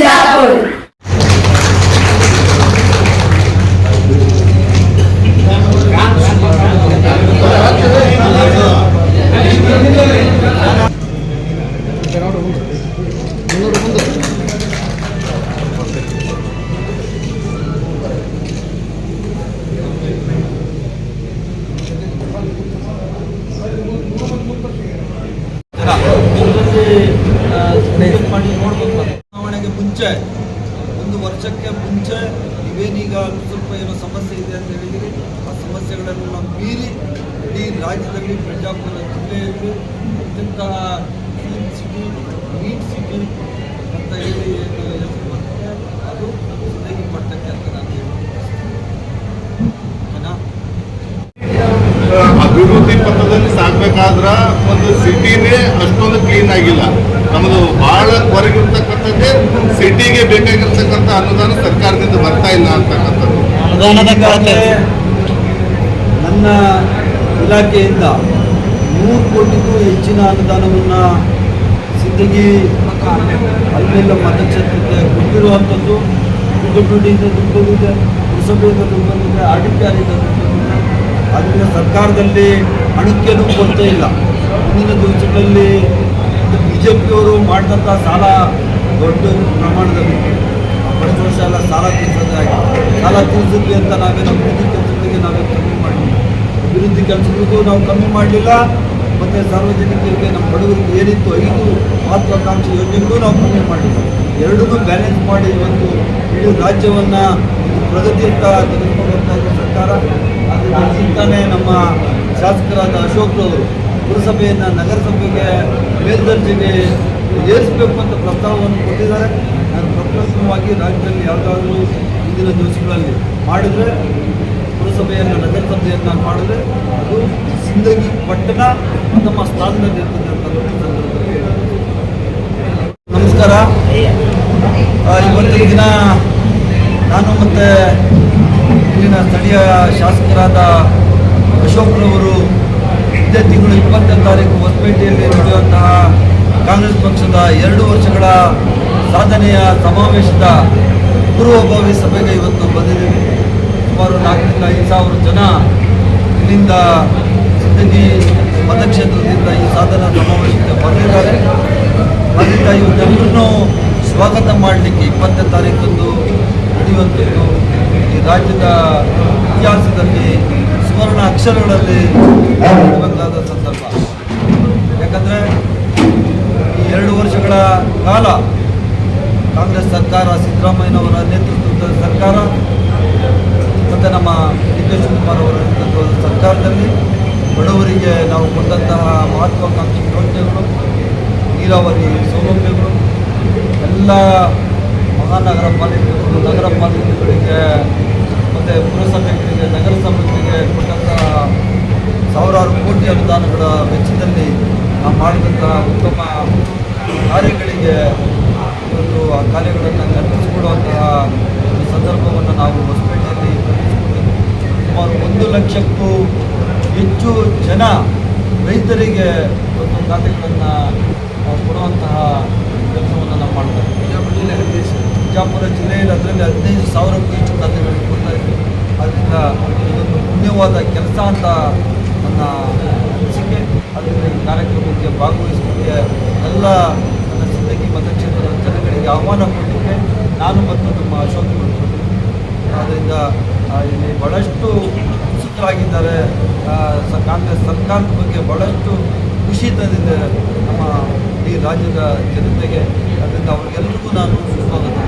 मिर्जापुर ಇದೆ ಒಂದು ವರ್ಷಕ್ಕೆ ಮುಂಚೆ ನೀವೇನೀಗ ಸ್ವಲ್ಪ ಏನೋ ಸಮಸ್ಯೆ ಇದೆ ಅಂತ ಹೇಳಿದಿರಿ. ಆ ಸಮಸ್ಯೆಗಳನ್ನು ನಾವು ಮೀರಿ ಇಡೀ ರಾಜ್ಯದಲ್ಲಿ ಪ್ರಜಾಪುರ ಜಿಲ್ಲೆಯಲ್ಲಿ ಅತ್ಯಂತ ಕ್ಲೀನ್ ಸಿಟಿ ನೀಟ್ ಸಿಟಿ ಅಂತ ಹೇಳಿ ಬರ್ತದೆ ಅದು ಹೇಗೆ ಮಾಡ್ತಕ್ಕೆ ಅಂತ ನಾನು ಅಭಿವೃದ್ಧಿ ಪಥದಲ್ಲಿ ಸಾಗ್ಬೇಕಾದ್ರ ಒಂದು ಸಿಟಿನೇ ಅಷ್ಟೊಂದು ಕ್ಲೀನ್ ಆಗಿಲ್ಲ. ಬೇಕಾಗಿರ್ತಕ್ಕಂಥ ಅನುದಾನ ಸರ್ಕಾರದಿಂದ ಬರ್ತಾ ಇಲ್ಲ ಅಂತಕ್ಕಂಥದ್ದು. ನನ್ನ ಇಲಾಖೆಯಿಂದ ನೂರು ಕೋಟಿಗೂ ಹೆಚ್ಚಿನ ಅನುದಾನವನ್ನು ಸಿದ್ಧಗಿ ಅಲ್ಲೆಲ್ಲ ಮತಕ್ಷೇತ್ರಕ್ಕೆ ಕೊಟ್ಟಿರುವಂಥದ್ದು. ದುಡ್ಡಿಂದ ದುಡ್ಡಿದೆ ಹೊಸಬೇಗ ಪುರಸಭೆಯಿಂದ ದುಡ್ಡಿದೆ ಆರ್ ಡಿ ಪಿ ಆರಿಂದ ದುಡ್ಡು ಬಂದಿದೆ ಆದ್ದರಿಂದ ಸರ್ಕಾರದಲ್ಲಿ ಹಣಕ್ಕೇನು ಕೊರತೆ ಇಲ್ಲ. ಮುಂದಿನ ದಿವಸಗಳಲ್ಲಿ ಬಿ ಜೆ ಪಿಯವರು ಮಾಡಿದಂಥ ಸಾಲ ದೊಡ್ಡ ಪ್ರಮಾಣದಲ್ಲಿ ಸಾಲ ತೀರ್ಸೋದಾಗಿ ಸಾಲ ತೀರಿಸಿದ್ವಿ ಅಂತ ನಾವೇನು ಅಭಿವೃದ್ಧಿ ಕೆಲಸಗಳಿಗೆ ನಾವೇ ಕಮ್ಮಿ ಮಾಡಿಲ್ಲ ಅಭಿವೃದ್ಧಿ ಕೆಲಸಗಳಿಗೂ ನಾವು ಕಮ್ಮಿ ಮಾಡಲಿಲ್ಲ. ಮತ್ತು ಸಾರ್ವಜನಿಕರಿಗೆ ನಮ್ಮ ಬಡವರಿಗೆ ಏನಿತ್ತು ಐದು ಮಹತ್ವಾಕಾಂಕ್ಷಿ ಯೋಜನೆಗೂ ನಾವು ಕಮ್ಮಿ ಮಾಡಿಲ್ಲ ಎರಡನ್ನೂ ಬ್ಯಾಲೆನ್ಸ್ ಮಾಡಿ ಒಂದು ಇಡೀ ರಾಜ್ಯವನ್ನು ಪ್ರಗತಿಯತ್ತ ತೆಗೆದುಕೊಂಡು ಸರ್ಕಾರ. ಅದನ್ನು ಚಿಂತನೆ ನಮ್ಮ ಶಾಸಕರಾದ ಅಶೋಕ್ರವರು ಪುರಸಭೆಯನ್ನು ನಗರಸಭೆಗೆ, ಮೇಲ್ದರ್ಜೆಗೆ ಏರಿಸಬೇಕು ಅಂತ ಪ್ರಸ್ತಾವವನ್ನು ಕೊಟ್ಟಿದ್ದಾರೆ. ನಾನು ಪ್ರಪ್ರಥಮವಾಗಿ ರಾಜ್ಯದಲ್ಲಿ ಯಾವುದಾದ್ರೂ ಇಂದಿನ ದಿವಸಗಳಲ್ಲಿ ಮಾಡಿದರೆ, ಪುರಸಭೆಯನ್ನು, ನಗರಸಭೆಯನ್ನು ಮಾಡಿದ್ರೆ ಅದು ಸಿಂದಗಿ ಪಟ್ಟಣ ನಮ್ಮ ಸ್ಥಾನದಲ್ಲಿ ಇರ್ತದೆ ಅಂತ ಸಂದರ್ಭದಲ್ಲಿ ನಮಸ್ಕಾರ. ಇವತ್ತಿನ ದಿನ ನಾನು ಮತ್ತೆ ಇಲ್ಲಿನ ಸ್ಥಳೀಯ ಶಾಸಕರಾದ ಅಶೋಕ್ರವರು ಇದೇ ತಿಂಗಳು ಇಪ್ಪತ್ತನೇ ತಾರೀಕು ಹೊಸಪೇಟೆಯಲ್ಲಿ ನಡೆಯುವಂತಹ ಕಾಂಗ್ರೆಸ್ ಪಕ್ಷದ ಎರಡು ವರ್ಷಗಳ ಸಾಧನೆಯ ಸಮಾವೇಶದ ಪೂರ್ವಭಾವಿ ಸಭೆಗೆ ಇವತ್ತು ಬಂದಿದ್ದೀವಿ. ಸುಮಾರು ನಾಲ್ಕರಿಂದ ಐದು ಸಾವಿರ ಜನ ಇಲ್ಲಿಂದ ಸಿದ್ಧಗಿ ಮತಕ್ಷೇತ್ರದಿಂದ ಈ ಸಾಧನಾ ಸಮಾವೇಶಕ್ಕೆ ಬಂದಿದ್ದಾರೆ. ಅದರಿಂದ ಇವತ್ತೆಲ್ಲರನ್ನೂ ಸ್ವಾಗತ ಮಾಡಲಿಕ್ಕೆ ಇಪ್ಪತ್ತನೇ ತಾರೀಕಂದು ನಡೆಯುವಂಥದ್ದು ಈ ರಾಜ್ಯದ ಇತಿಹಾಸದಲ್ಲಿ ಸುವರ್ಣ ಅಕ್ಷರಗಳಲ್ಲಿ ಸಂದರ್ಭ ಯಾಕಂದರೆ ಈ ಎರಡು ವರ್ಷಗಳ ಕಾಲ ಕಾಂಗ್ರೆಸ್ ಸರ್ಕಾರ ಸಿದ್ದರಾಮಯ್ಯನವರ ನೇತೃತ್ವದ ಸರ್ಕಾರ ಮತ್ತು ನಮ್ಮ ಡಿ ಕೆ ಶಿವಕುಮಾರ್ ಅವರ ಸರ್ಕಾರದಲ್ಲಿ ಬಡವರಿಗೆ ನಾವು ಕೊಟ್ಟಂತಹ ಮಹತ್ವಾಕಾಂಕ್ಷಿ ಯೋಜನೆಗಳು, ನೀರಾವರಿ ಸೌಲಭ್ಯಗಳು, ಎಲ್ಲ ಮಹಾನಗರ ಪಾಲಿಕೆಗಳು ನಗರ ಪಾಲಿಕೆಗಳಿಗೆ ಮತ್ತು ಪುರಸಭೆಗಳಿಗೆ ನಗರಸಭೆಗಳಿಗೆ ಕೊಟ್ಟಂತಹ ಸಾವಿರಾರು ಕೋಟಿ ಅನುದಾನಗಳ ವೆಚ್ಚದಲ್ಲಿ ನಾವು ಮಾಡಿದಂತಹ ಉತ್ತಮ ಕಾರ್ಯಗಳಿಗೆ ಇವತ್ತು ಆ ಕಾರ್ಯಗಳನ್ನು ನೆರವೇರಿಸಿಕೊಡುವಂತಹ ಒಂದು ನಾವು ಹೊಸಪೇಟೆಯಲ್ಲಿ ಸುಮಾರು ಒಂದು ಲಕ್ಷಕ್ಕೂ ಹೆಚ್ಚು ಜನ ರೈತರಿಗೆ ಒಂದು ಖಾತೆಗಳನ್ನು ಕೊಡುವಂತಹ ಕೆಲಸವನ್ನು ನಾವು ಮಾಡ್ತಾ ಇದ್ದೀವಿ. ಬಿಜಾಪುರ ಜಿಲ್ಲೆಯಲ್ಲಿ ಅದರಲ್ಲಿ ಹದಿನೈದು ಸಾವಿರಕ್ಕೂ ಹೆಚ್ಚು ಖಾತೆಗಳನ್ನು ಕೊಡ್ತಾ ಇದ್ದೀವಿ. ಅದರಿಂದ ಇದೊಂದು ಪುಣ್ಯವಾದ ಕೆಲಸ ಅಂತ ನನ್ನ ಅನಿಸಿಕೆ. ಅದರಿಂದ ಈ ಕಾರ್ಯಕ್ರಮಕ್ಕೆ ಭಾಗವಹಿಸಲಿಕ್ಕೆ ಎಲ್ಲ ನನ್ನ ಸಿದ್ಧಗಿ ಮತಕ್ಷೇತ್ರದ ಜನಗಳಿಗೆ ಆಹ್ವಾನ ಕೊಡಲಿಕ್ಕೆ ನಾನು ಮತ್ತು ನಮ್ಮ ಅಶೋಕ್ ಆದ್ದರಿಂದ ಇಲ್ಲಿ ಬಹಳಷ್ಟು ಉತ್ಸುಕರಾಗಿದ್ದಾರೆ. ಕಾಂಗ್ರೆಸ್ ಸರ್ಕಾರದ ಬಗ್ಗೆ ಬಹಳಷ್ಟು ಖುಷಿ ತಂದಿದೆ ನಮ್ಮ ಈ ರಾಜ್ಯದ ಜನತೆಗೆ. ಅದರಿಂದ ಅವರಿಗೆಲ್ಲರಿಗೂ ನಾನು ಸುಸ್ವಾಗತ.